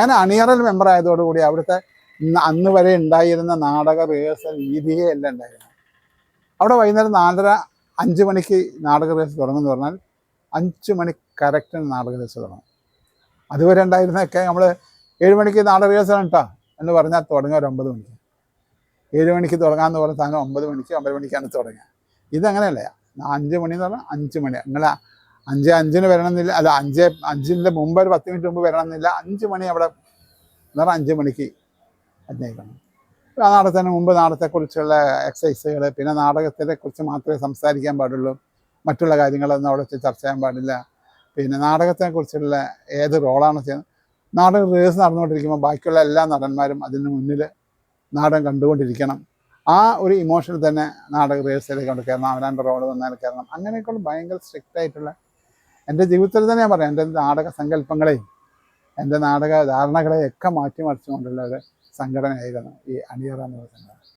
അങ്ങനെ അണിയറൽ മെമ്പർ ആയതോടുകൂടി അവിടുത്തെ അന്ന് വരെ ഉണ്ടായിരുന്ന നാടക റിഹേഴ്സൽ രീതിയേ അല്ല ഉണ്ടായിരുന്നു. അവിടെ വൈകുന്നേരം നാലര അഞ്ച് മണിക്ക് നാടക റിഹേഴ്സൽ തുടങ്ങുമെന്ന് പറഞ്ഞാൽ അഞ്ച് മണി കറക്റ്റിന് നാടക റിഹേഴ്സൽ തുടങ്ങും. അതുവരെ ഉണ്ടായിരുന്നൊക്കെ നമ്മൾ ഏഴ് മണിക്ക് നാടക റിഹേഴ്സൽ കേട്ടോ എന്ന് പറഞ്ഞാൽ തുടങ്ങുക ഒരു ഒമ്പത് മണിക്ക്. ഏഴ് മണിക്ക് തുടങ്ങാമെന്ന് പറഞ്ഞാൽ സാധനം ഒമ്പത് മണിക്ക് ഒമ്പത് മണിക്കാണ് തുടങ്ങുക. ഇതങ്ങനെയല്ല. അഞ്ച് മണി എന്ന് പറഞ്ഞാൽ അഞ്ച് മണി. നിങ്ങൾ അഞ്ച് അഞ്ചിന് വരണമെന്നില്ല. അല്ല അഞ്ച് അഞ്ചിന്റെ മുമ്പ് ഒരു പത്ത് മിനിറ്റ് മുമ്പ് വരണമെന്നില്ല. അഞ്ച് മണി അവിടെ എന്നാൽ അഞ്ച് മണിക്ക് അന്വേഷിക്കണം ആ നാടകത്തിന് മുമ്പ് നാടകത്തെക്കുറിച്ചുള്ള എക്സസൈസുകൾ പിന്നെ നാടകത്തിനെ കുറിച്ച് മാത്രമേ സംസാരിക്കാൻ പാടുള്ളൂ. മറ്റുള്ള കാര്യങ്ങളൊന്നും അവിടെ ചർച്ച ചെയ്യാൻ പാടില്ല. പിന്നെ നാടകത്തിനെ കുറിച്ചുള്ള ഏത് റോളാണ് ചെയ്യുന്നത്. നാടകം റിഹേഴ്സ് നടന്നുകൊണ്ടിരിക്കുമ്പോൾ ബാക്കിയുള്ള എല്ലാ നടന്മാരും അതിന് മുന്നിൽ നാടകം കണ്ടുകൊണ്ടിരിക്കണം. ആ ഒരു ഇമോഷനിൽ തന്നെ നാടക റിഹേഴ്സലിലേക്ക് കൊണ്ട് കയറണം അവനാന്റെ റോൾ വന്നാൽ കയറണം അങ്ങനെയൊക്കെയുള്ള ഭയങ്കര സ്ട്രിക്റ്റ് ആയിട്ടുള്ള എന്റെ ജീവിതത്തിൽ തന്നെ ഞാൻ പറയാം എന്റെ നാടക സങ്കല്പങ്ങളെയും എന്റെ നാടക ധാരണകളെയും ഒക്കെ മാറ്റി മറിച്ചുകൊണ്ടുള്ള ഒരു സംഘടനയായിരുന്നു ഈ അണിയറ എന്നുള്ള സംഘടന